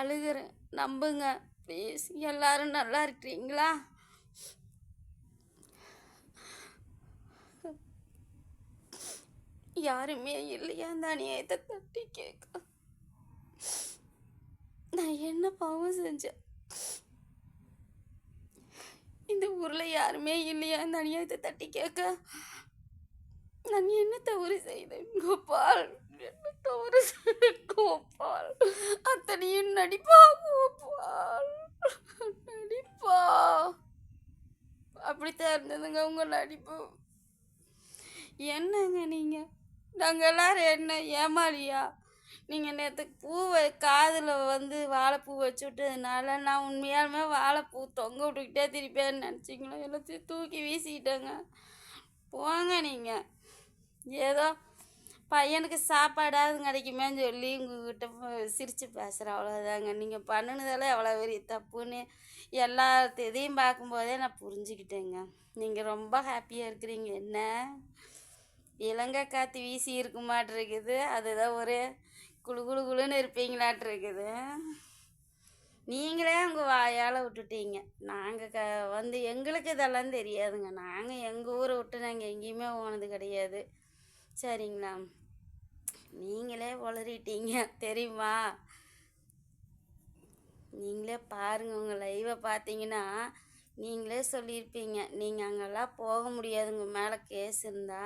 அழுகிறேன். நம்புங்க. ப்ளீஸ் எல்லாரும் நல்லா இருக்கிறீங்களா? யாருமே இல்லையா. அந்த அநியாயத்தை தட்டி கேட்க. நான் என்ன பாவம் செஞ்சேன்? இந்த ஊரில் யாருமே இல்லையா. இந்த அநியாயத்தை தட்டி கேட்க. நான் என்ன தவறு செய்தேன்? கோபால். கோபால் அத்தனையும் நடிப்பா கோபால் நடிப்பா. அப்படித்தான் இருந்ததுங்க உங்க நடிப்பு. என்னங்க நீங்க? நாங்கள் எல்லாரும் என்ன ஏமாளியா? நீங்கள் நேற்று பூவை காதில் வந்து வாழைப்பூ வச்சு விட்டதுனால நான் உண்மையாலுமே வாழைப்பூ தொங்க விட்டுக்கிட்டே திருப்பேன்னு நினச்சிங்களோ? எல்லாத்தையும் தூக்கி வீசிக்கிட்டேங்க போங்க நீங்கள் ஏதோ பையனுக்கு சாப்பாடாவது கிடைக்குமேன்னு சொல்லி உங்ககிட்ட சிரித்து பேசுகிறேன் அவ்வளோதாங்க நீங்கள் பண்ணினதெல்லாம் எவ்வளோ பெரிய தப்புன்னு எல்லா இதையும் பார்க்கும்போதே நான் புரிஞ்சுக்கிட்டேங்க. நீங்கள் ரொம்ப ஹாப்பியாக இருக்கிறீங்க. என்ன? இலங்கை காற்று வீசி இருக்க மாட்டிருக்குது அதுதான் ஒரே குளு குளு குளுன்னு இருப்பீங்களாட்டு இருக்குது நீங்களே உங்கள் வாயால் விட்டுட்டீங்க. நாங்கள் க வந்து எங்களுக்கு இதெல்லாம் தெரியாதுங்க. நாங்கள் எங்கள் ஊரை விட்டு நாங்கள் எங்கேயுமே போனது கிடையாது. சரிங்களா? நீங்களே உளறிட்டீங்க தெரியுமா? நீங்களே பாருங்கள் உங்கள் லைவை பார்த்தீங்கன்னா நீங்களே சொல்லியிருப்பீங்க நீங்கள் அங்கெல்லாம் போக முடியாது உங்கள் மேலே கேஸ் இருந்தா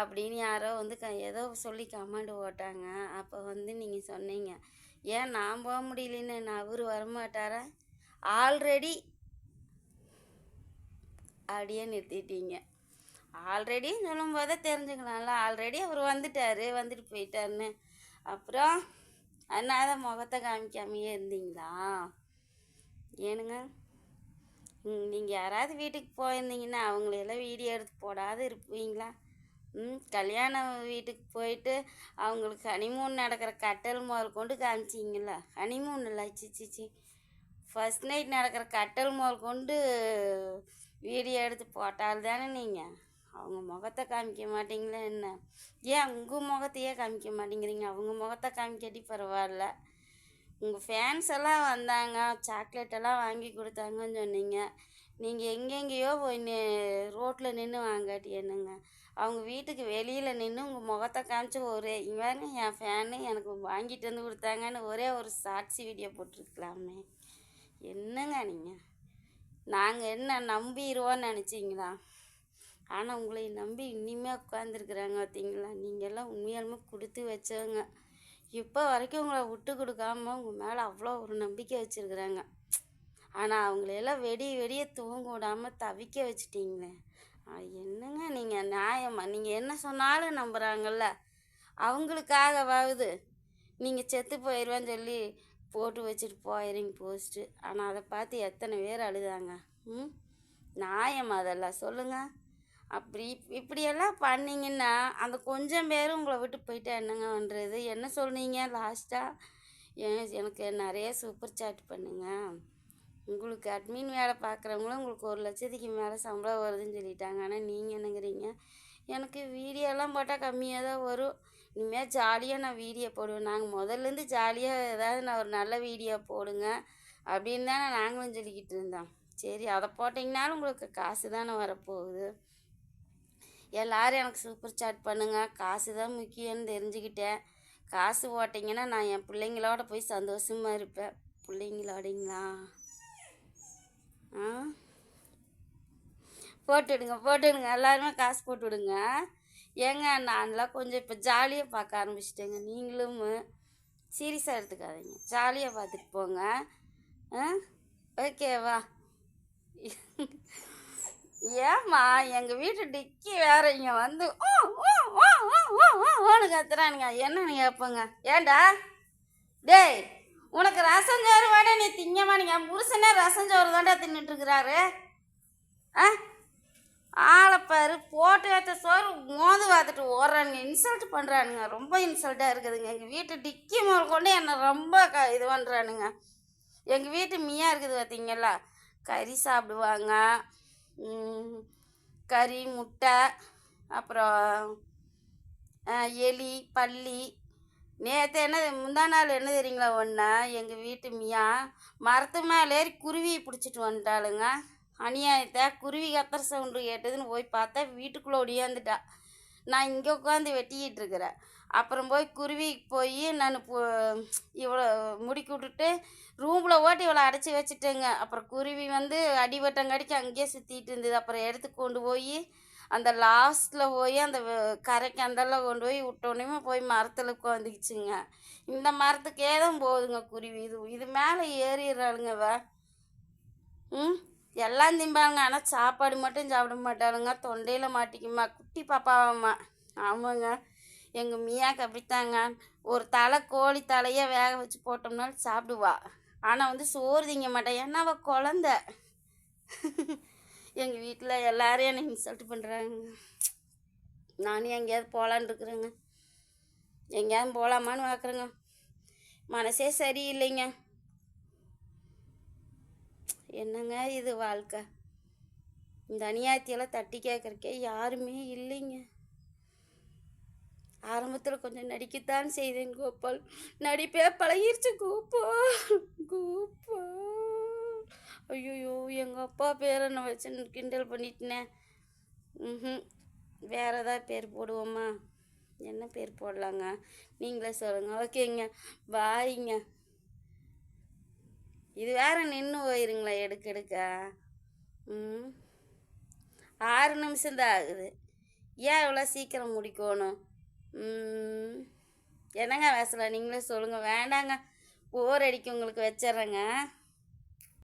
அப்படின்னு யாரோ வந்து க ஏதோ சொல்லி கமெண்ட் போட்டாங்க. அப்போ வந்து நீங்கள் சொன்னீங்க ஏன் நான் போக முடியலன்னு நான் அவர் வரமாட்டாரா? ஆல்ரெடி அப்படியே நிறுத்திட்டீங்க. ஆல்ரெடி சொல்லும் போதே தெரிஞ்சுக்கலாம்ல. ஆல்ரெடி அவர் வந்துட்டாரு வந்துட்டு போயிட்டாருன்னு. அப்புறம் அதனால முகத்தை காமிக்காமையே இருந்தீங்களா? ஏனுங்க? நீங்கள் யாராவது வீட்டுக்கு போயிருந்தீங்கன்னா அவங்களையெல்லாம் வீடியோ எடுத்து போடாது இருப்பீங்களா? ம் கல்யாண வீட்டுக்கு போயிட்டு அவங்களுக்கு ஹனிமூன் நடக்கிற கட்டல் முதல் கொண்டு காமிச்சிங்களா ஹனிமூன் இல்லை சிச்சிச்சி ஃபஸ்ட் நைட் நடக்கிற கட்டல் முதல் கொண்டு வீடியோ எடுத்து போட்டால் தானே நீங்கள் அவங்க முகத்தை காமிக்க மாட்டீங்களா என்ன? ஏன் உங்கள் முகத்தையே காமிக்க மாட்டேங்கிறீங்க? அவங்க முகத்தை காமிக்காட்டி பரவாயில்ல. உங்கள் ஃபேன்ஸ் எல்லாம் வந்தாங்க சாக்லேட் எல்லாம் வாங்கி கொடுத்தாங்கன்னு சொன்னீங்க. நீங்கள் எங்கெங்கேயோ போய் ரோட்டில் நின்று வாங்காட்டி என்னங்க? அவங்க வீட்டுக்கு வெளியில் நின்று உங்கள் முகத்தை காமிச்சு ஒரே இவங்க என் ஃபேனு எனக்கு வாங்கிட்டு வந்து கொடுத்தாங்கன்னு ஒரே ஒரு சாட்சி வீடியோ போட்டிருக்கலாமே. என்னங்க நீங்கள் நாங்கள் என்ன நம்பிடுவோன்னு நினச்சிங்களா? ஆனால் உங்களை நம்பி இனிமே உட்காந்துருக்குறாங்க பார்த்தீங்களா நீங்கள்லாம் உண்மையாலுமே கொடுத்து வச்சவங்க. இப்போ வரைக்கும் உங்களை விட்டு கொடுக்காம உங்கள் மேலே அவ்வளோ ஒரு நம்பிக்கை வச்சுருக்குறாங்க. ஆனால் அவங்களையெல்லாம் வெடி வெடிய தூங்க விடாமல் தவிக்க வச்சுட்டீங்களே. என்னங்க நீங்கள் நியாயமா? நீங்கள் என்ன சொன்னாலும் நம்புகிறாங்கல்ல அவங்களுக்காகவாவது நீங்கள் செத்து போயிடுவேன்னு சொல்லி போட்டு வச்சுட்டு போயிடுறீங்க போஸ்ட்டு. ஆனால் அதை பார்த்து எத்தனை பேர் அழுதாங்க? ம்? நியாயம் அதெல்லாம் சொல்லுங்கள் அப்படி இப்படியெல்லாம் பண்ணிங்கன்னா அந்த கொஞ்சம் பேர் உங்களை விட்டு போயிட்டா என்னங்க பண்ணுறது என்ன சொன்னீங்க லாஸ்ட்டாக எனக்கு நிறைய சூப்பர் சாட் பண்ணுங்க. உங்களுக்கு அட்மின் வேலை பார்க்குறவங்களும் உங்களுக்கு ஒரு லட்சத்துக்கு மேலே சம்பளம் வருதுன்னு சொல்லிட்டாங்க. ஆனால் நீங்கள் என்னங்கிறீங்க? எனக்கு வீடியோலாம் போட்டால் கம்மியாக தான் வரும். இனிமேல் ஜாலியாக நான் வீடியோ போடுவேன். நாங்கள் முதல்லேருந்து ஜாலியாக ஏதாவது நான் ஒரு நல்ல வீடியோ போடுங்க அப்படின்னு தானே நாங்களும் சொல்லிக்கிட்டு இருந்தோம். சரி அதை போட்டிங்கனாலும் உங்களுக்கு காசு தானே வரப்போகுது. எல்லாரும் எனக்கு சூப்பர் சாட் பண்ணுங்கள் காசு தான் முக்கியம்னு தெரிஞ்சுக்கிட்டேன். காசு போட்டிங்கன்னா நான் என் பிள்ளைங்களோட போய் சந்தோஷமாக இருப்பேன். பிள்ளைங்களோடைங்களா ஆ? போட்டுவிடுங்க போட்டுவிடுங்க எல்லாருமே காசு போட்டுவிடுங்க ஏங்க நான்லாம் கொஞ்சம் இப்போ ஜாலியாக பார்க்க ஆரம்பிச்சிட்டேங்க. நீங்களும் சீரியஸாக எடுத்துக்காதீங்க. ஜாலியாக பார்த்துட்டு போங்க. ஆ? ஓகேவா ஏம்மா எங்கள் வீட்டு டிக்கி வேற இங்கே வந்து ஓ ஓ ஓ ஓ ஓ ஓ கத்துறானுங்க. என்னன்னு கேட்போங்க. ஏண்டா? டேய் உனக்கு ரசம் சோறு வேணா நீ திங்கம்மா நீங்கள் புருஷனே ரசம் சோறு தாண்டா தின்னுட்டு ஆ? ஆளைப்பாரு போட்டு வைத்த சோறு மோது பார்த்துட்டு ஓடுறானுங்க. இன்சல்ட் பண்ணுறானுங்க ரொம்ப இன்சல்ட்டாக இருக்குதுங்க. எங்கள் வீட்டு டிக்கி முதல் கொண்டு என்னை ரொம்ப க இது பண்ணுறானுங்க எங்கள் வீட்டு மியா இருக்குது பார்த்தீங்களா கறி சாப்பிடுவாங்க. கறி முட்டை அப்புறம் எலி பல்லி. நேற்று என்ன முந்தா நாள் என்ன தெரியுங்களா ஒன்றா எங்கள் வீட்டு மியா மரத்து மேலே ஏறி குருவியை பிடிச்சிட்டு வந்துட்டாளுங்க. அநியாயத்தை குருவி கத்துற சவுண்டு கேட்டதுன்னு போய் பார்த்தா வீட்டுக்குள்ளே ஒடியாந்துட்டா. நான் இங்கே உட்காந்து வெட்டிக்கிட்டு இருக்கிறேன் அப்புறம் போய் குருவிக்கு போய் நான் இவ்வளோ முடிக்கி விட்டுட்டு ரூமில் ஓட்டி இவ்வளோ அடைச்சி வச்சுட்டேங்க. அப்புறம் குருவி வந்து அடிவட்டங்காடிக்கு அங்கேயே சுற்றிட்டு இருந்தது. அப்புறம் எடுத்து கொண்டு போய் அந்த லாஸ்ட்டில் போய் அந்த கரைக்கு அந்தெல்லாம் கொண்டு போய் விட்டோன்னே போய் மரத்தில் உட்காந்துக்குச்சுங்க இந்த மரத்துக்கே தான் போகுதுங்க குருவி. இது இது மேலே ஏறிடுறாளுங்க வ ம்? எல்லாம் திம்பாங்க. ஆனால் சாப்பாடு மட்டும் சாப்பிட மாட்டாளுங்க. தொண்டையில் மாட்டிக்குமா. குட்டி பாப்பாவாம்மா. ஆமாங்க. எங்கள் மியாக்கு அப்படித்தாங்க. ஒரு தலை கோழி தலையை வேக வச்சு போட்டோம்னாலும் சாப்பிடுவா. ஆனால் வந்து சோறு திங்க மாட்டா. ஏன்னா அவள் குழந்த. எங்கள் வீட்டில் எல்லோரும் என்னை இன்சல்ட் பண்ணுறாங்க நானும் எங்கேயாவது போகலான்னு இருக்கிறேங்க. எங்கேயாவது போகலாமான்னு பார்க்குறேங்க. மனசே சரியில்லைங்க. என்னங்க இது வாழ்க்கை? இந்த அநியாயத்தையெல்லாம் தட்டி கேட்குறக்கே யாருமே இல்லைங்க. ஆரம்பத்தில் கொஞ்சம் நடிக்கத்தான் செய்தேன் கோபால். நடிப்பே பழகிருச்சு கோபால். கோபால். ஐயோ எங்கள் அப்பா பேரை நான் வச்சு கிண்டல் பண்ணிட்டேனே. ம் வேறு ஏதாவது பேர் போடுவோமா? என்ன பேர் போடலாங்க? நீங்களே சொல்லுங்கள் ஓகேங்க. பாய்ங்க. இது வேற நின்று போயிருங்களா எடுக்க எடுக்க. ம். ஆறு நிமிஷம்தான் ஆகுது. ஏன் இவ்வளோ சீக்கிரம் முடிக்கணும்? என்னங்க பேசலாம் நீங்களே சொல்லுங்கள் வேண்டாங்க போர் அடிக்க உங்களுக்கு வச்சிட்றேங்க.